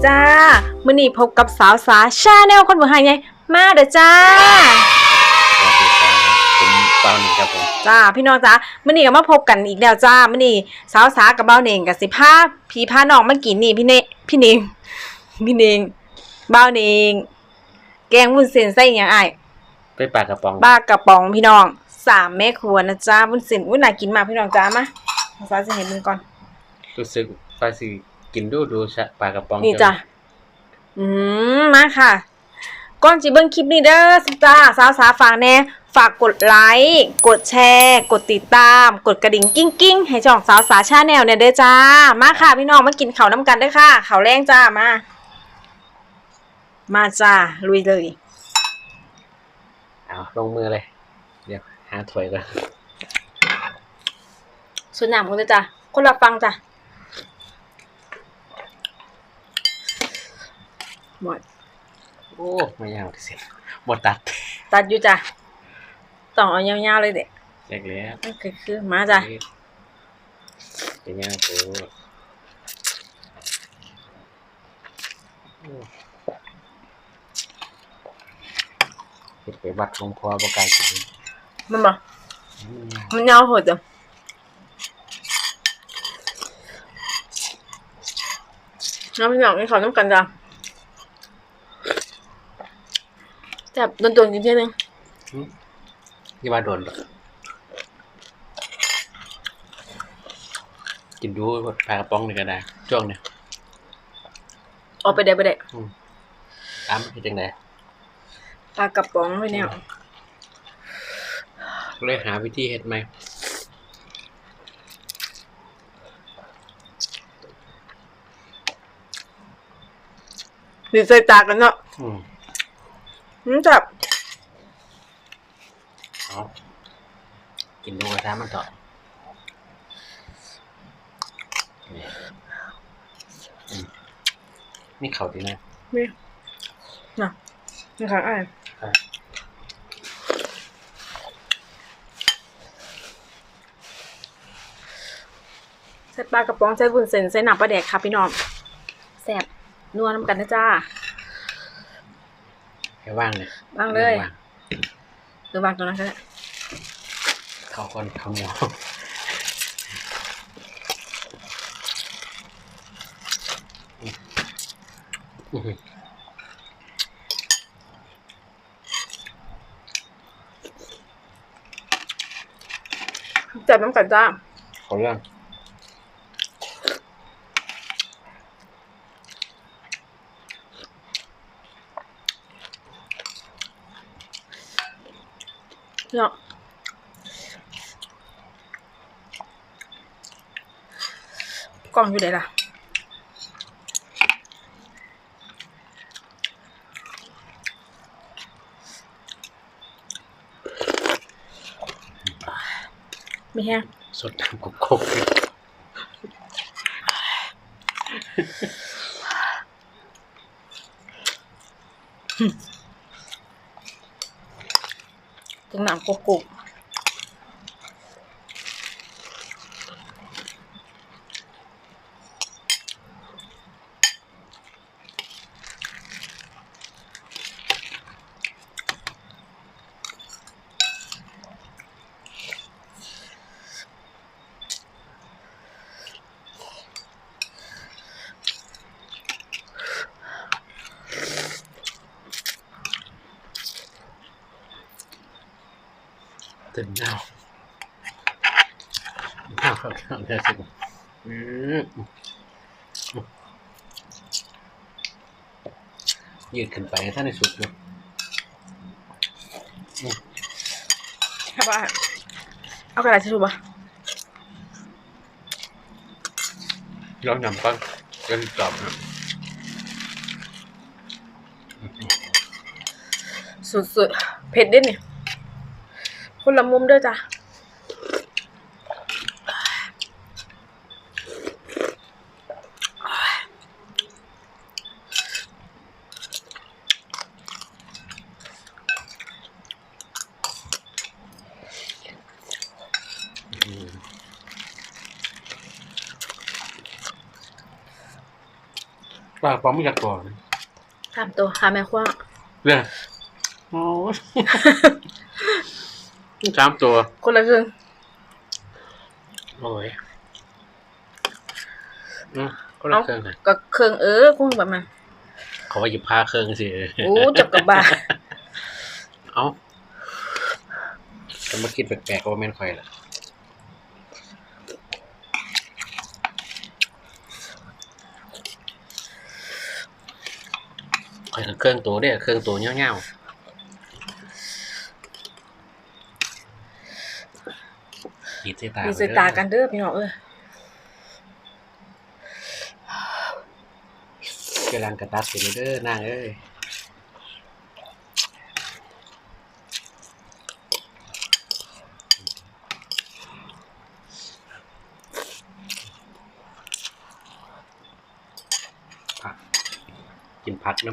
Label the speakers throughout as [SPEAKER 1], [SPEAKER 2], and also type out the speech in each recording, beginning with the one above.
[SPEAKER 1] วัสดีจ้ามื้อนี้พบกับสาวสาชาแนลคนเมืองไฮไงมาเด้อจ้า
[SPEAKER 2] สวัสดีครับผมเปาหนึ่งครับผม
[SPEAKER 1] จ้าพี่น้องจ้ามื้อนี้ก็มาพบกันอีกแล้วจ้ามื้อนี้สาวสากับเบ้าเน่งกับสิพาพี่พาน้องมากินนี่พี่เนพี่เนงพี่เนงเบ้าเน่งแกงวุ้นเส้นใส่อหยังอ้าย
[SPEAKER 2] ไปปลากระป๋อง
[SPEAKER 1] บ้ากระป๋องพี่น้องสามแม่ครัวนะจ้าวุ้นเส้นอุ้ยน่ากินมากพี่น้องจ้ามาสาวจะเห็นมือก่อน
[SPEAKER 2] รู้สึกว่าสิ กินดูดูชะปลากระป๋อง
[SPEAKER 1] นี่จ้ะอืมมาค่ะก่อนจิเบิ้งคลิปนี้เด้อสิจ้าสาวสาฝากแน่ฝากกดไลค์กดแชร์ กดติดตาม กดกระดิ่งกิ้งกิ้งให้ช่องสาวสาชาแนลเนี่ยเด้อจ้า มาค่ะพี่น้องมากินข้าวน้ำกันเด้อค่ะข้าวแรงจ้ามา มาจ้าลุยเลย
[SPEAKER 2] เอาลงมือเลย เดี๋ยวหาถ้วยก่อน
[SPEAKER 1] ส่วนหนามกันเลยจ้าคนละฟังจ้า หมด
[SPEAKER 2] โอ้ไม่ยาวที่สุดหมดตัด
[SPEAKER 1] ตัดอยู่จ้ะต้องเอายาวๆเลยเด็ก
[SPEAKER 2] เล็กแล้ว
[SPEAKER 1] นั่นคือคือมาจ้ะ
[SPEAKER 2] เป็นยังโอ้โอ้เฮ็ดไปวัดหลวงพ่อบ่กล้ากิน
[SPEAKER 1] มันบอก
[SPEAKER 2] อืม
[SPEAKER 1] มันยาวโหดจ้ะน้ำพี่น้องให้เขาต้องกันจ้ะ จับโดนตัวกินเที่ยนึง
[SPEAKER 2] อย่ามาโดนหรอกกินดูปลากระป๋องนี่ก็ได้ช่วงเนี้ย
[SPEAKER 1] ออกไปได้ไปได้
[SPEAKER 2] ตามเฮ็ดจังได
[SPEAKER 1] ปลากระป๋องไปเนี่ย
[SPEAKER 2] เลยหาวิธีเฮ็ดใหม่
[SPEAKER 1] ดีใส่ตากันเนาะ
[SPEAKER 2] อื ม
[SPEAKER 1] อืมจับ
[SPEAKER 2] เอากินดูกระทะมันต่อนี่อืมนี่เขาดีนะ
[SPEAKER 1] นี่น่ะนี่ค่ะอ้าย
[SPEAKER 2] อะ
[SPEAKER 1] ใส่ปลากระป๋องใส่บุญเส้นใส่หนังปลาแดกค่ะพี่น้องแซ่บนัวน้ำกันนะจ้า
[SPEAKER 2] ให้ว่างเลย
[SPEAKER 1] ว่างเลย
[SPEAKER 2] ว่าง
[SPEAKER 1] หรือวางตรงนั้นก็ได้
[SPEAKER 2] เข้าคนเข้าเหนียวอืม
[SPEAKER 1] จับน้ำกันจ้า
[SPEAKER 2] เขาเรื่อง
[SPEAKER 1] เนาะกล่องอยู่ไหนล่ะมีแห้ง
[SPEAKER 2] สดน้ำกบกบ
[SPEAKER 1] ต ถึงหนังกรุบ
[SPEAKER 2] ตื่นเน่าเน่าเข้าเข้าวได้สิอืมยืดขึ้นไปให้ท่านในสุดเลย
[SPEAKER 1] ครับว่าเอากระดาษทิชชู่ปะ
[SPEAKER 2] ลองนำปังก็ตอบนะ
[SPEAKER 1] สุดๆเผ็ดเด้นเนี่ย นละมุมด้วยจ้ะ
[SPEAKER 2] ปลาปลาไม่กัดก่อน
[SPEAKER 1] สาตัวทำแม่คว้า
[SPEAKER 2] เนี่ยโอ้ สามตัว
[SPEAKER 1] คนละครึ่ง
[SPEAKER 2] โอ้ยอืมก็ละเครื่องกัน
[SPEAKER 1] ก็เครื่องเออคงแบบนั้น
[SPEAKER 2] เขาว่าหยิบผ้าเครื่องสิ
[SPEAKER 1] โอ้จับกับบา
[SPEAKER 2] เอ้าจะมาคิดแปลกๆว่าแม่นคอยล่ะคอยกับเครื่องตัวเด้อเครื่องตัวเงี้ยวๆ ดีดใส่ตา
[SPEAKER 1] มีสายตากันเด้อพี่น้องเออ
[SPEAKER 2] กำลังกระตัดอยู่เด้อนางเอ้ยผักกินผักน้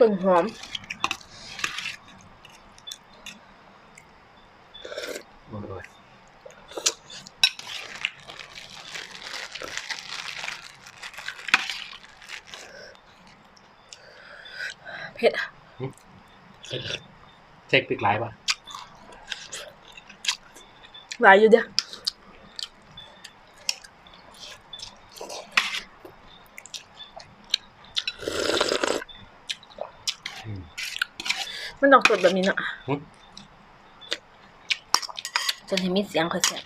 [SPEAKER 1] ต้นหอม เผ็ด
[SPEAKER 2] เช็คปิกไลน์ป่ะ
[SPEAKER 1] หลายอยู่เด้อมันต้องสดแบบนี้เนาะ
[SPEAKER 2] หึ
[SPEAKER 1] จนเห็นมีเสียงค่อยเสียง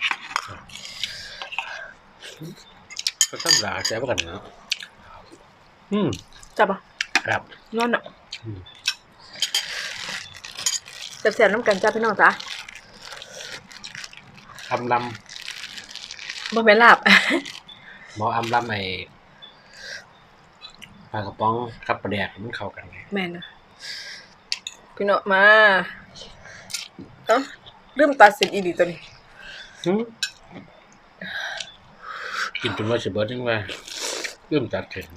[SPEAKER 2] ก็ต้องด่าแซ่บกันเนาะอืม
[SPEAKER 1] จับอะ
[SPEAKER 2] ครับ
[SPEAKER 1] นอนอะ
[SPEAKER 2] อืม
[SPEAKER 1] เสียบๆน้ำกันจ้าพี่น้องจ้า
[SPEAKER 2] คำล
[SPEAKER 1] บ่แม่นลาบำ
[SPEAKER 2] หมออำลำไอ้ปลากระป๋องกับปลาแดกมันเข้ากันไง
[SPEAKER 1] แม่นนะพี่น้องมาเอ้าลืมตัดเสร็จอีดีตัวนี้
[SPEAKER 2] หึกินจนว่าสิเบิดจังว่าเริ่มตัดเข็น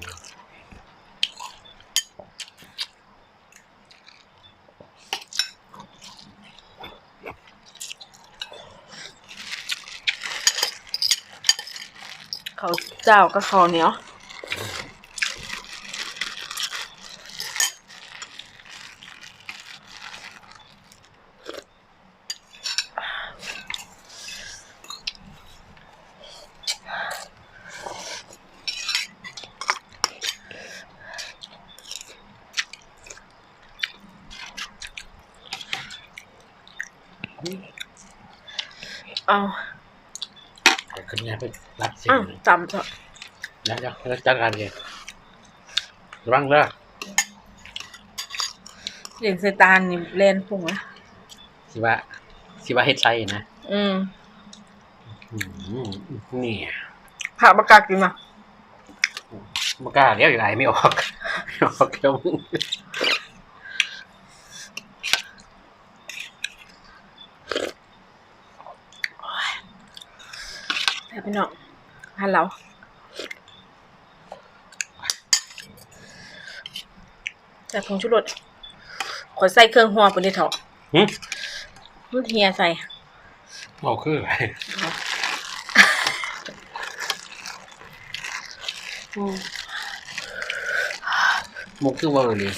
[SPEAKER 1] เจ้าก็ข้าวเหนียวเอา
[SPEAKER 2] แต่ขึ้นงานไปรับสิ่ง
[SPEAKER 1] อ้าวจำเถอะ
[SPEAKER 2] เดี๋ยวเดี๋ยวเดี๋ยวจัดการเลยระวังเด้อ
[SPEAKER 1] เหรียญเซตานนี่เลนพุ่งนะ
[SPEAKER 2] สิว่าสิว่าเฮ็ดไส้นะ
[SPEAKER 1] อืม
[SPEAKER 2] อืมนี่
[SPEAKER 1] ผักประกาศกินมา
[SPEAKER 2] บ่กล้าเดี๋ยวอีกหลายไม่ออกไม่ออกแล้วมึง
[SPEAKER 1] แต่พี่ น้องหันเราแต่ผงชูรสขอใส่เครื่องหัวไปเลยเถอะ
[SPEAKER 2] หึ
[SPEAKER 1] มันเฮียใส่
[SPEAKER 2] เอาคืออะไรมุกคือว่าเลย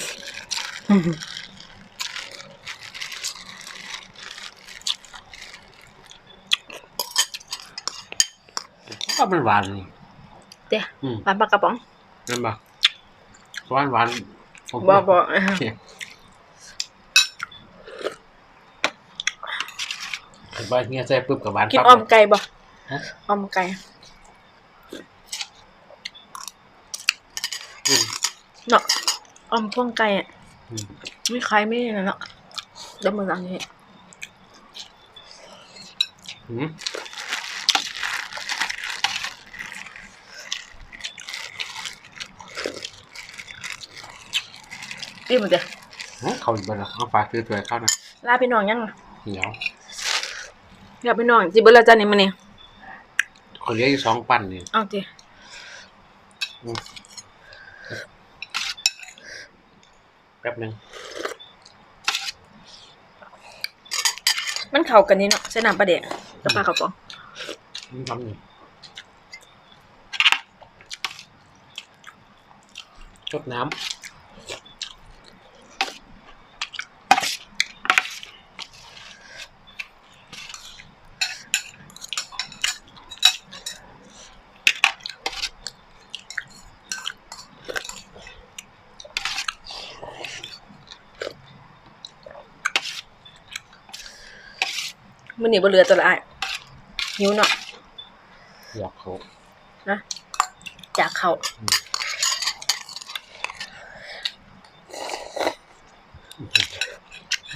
[SPEAKER 2] ก็มันหวานนี่
[SPEAKER 1] เดี๋ยว
[SPEAKER 2] อืม
[SPEAKER 1] ปลาปลากระป๋อง
[SPEAKER 2] นั่นปะหวานหวานผม
[SPEAKER 1] บ่บ่
[SPEAKER 2] เห็นว่าเงี้ยใส่ปุ๊บกับหวาน
[SPEAKER 1] กิน
[SPEAKER 2] ปั๊บ
[SPEAKER 1] ออมไก่บ่
[SPEAKER 2] ฮะ
[SPEAKER 1] ออมไก่
[SPEAKER 2] อืม
[SPEAKER 1] เนาะออมพ่วงไก่อะ
[SPEAKER 2] อืม
[SPEAKER 1] ไม่คล้ายไม่นั่นเนาะเดี๋ยวมือหลังนี้
[SPEAKER 2] อืม
[SPEAKER 1] รีบมาเดี๋ยว
[SPEAKER 2] เอ้าเขาอีกบ้านเอาฝากซื้อตัวเข้านะ
[SPEAKER 1] ลาพี่น้องยังอะ
[SPEAKER 2] เดี๋ยว
[SPEAKER 1] เดี๋ยวพี่น้องจิเบอร์ละจ้านี่มาเนี่ย
[SPEAKER 2] คนเลี้ยงอยู่สองปั้นนี่
[SPEAKER 1] เอาจิ
[SPEAKER 2] แป๊บหนึง
[SPEAKER 1] มันเข้ากันนี่เนาะใส่น้ำปลาแดกกับปลากระป๋อง
[SPEAKER 2] นี่ทำหนึ่งชดน้
[SPEAKER 1] มื้อนี้บ่เหลือตัวละอ้ายหิวเนาะำ
[SPEAKER 2] อยากเขา
[SPEAKER 1] นะจากเขา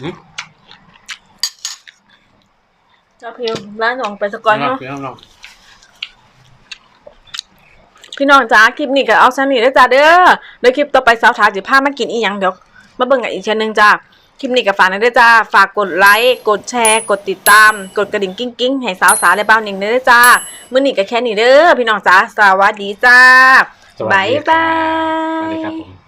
[SPEAKER 2] อืม
[SPEAKER 1] เจ้าพิวร้านของไปสก่อนเนาะ
[SPEAKER 2] พี่น้อง
[SPEAKER 1] พี่น้องจ้าคลิปนี้ก็เอาซะนี่เด้อจ้าเด้อเดี๋ยวคลิปต่อไปสาวถาสิพามากินอีหยังเดี๋ยวมาเบิ่งกันอีกเช่นนึงจ้าค ลิปนี้ก็ฝากนะเด้อจ้า ฝากกดไลค์ กดแชร์ กดติดตาม กดกระดิ่งกิ้งกิ้งให้สาวสาและบ้าวหนิงเด้อจ้า มื้อนี้ก็แค่นี้เด้อพี่น้องจ้า สวัสดีจ้า
[SPEAKER 2] สวัสดี
[SPEAKER 1] บ๊ายบา
[SPEAKER 2] สวัสดี
[SPEAKER 1] ย
[SPEAKER 2] ครับผม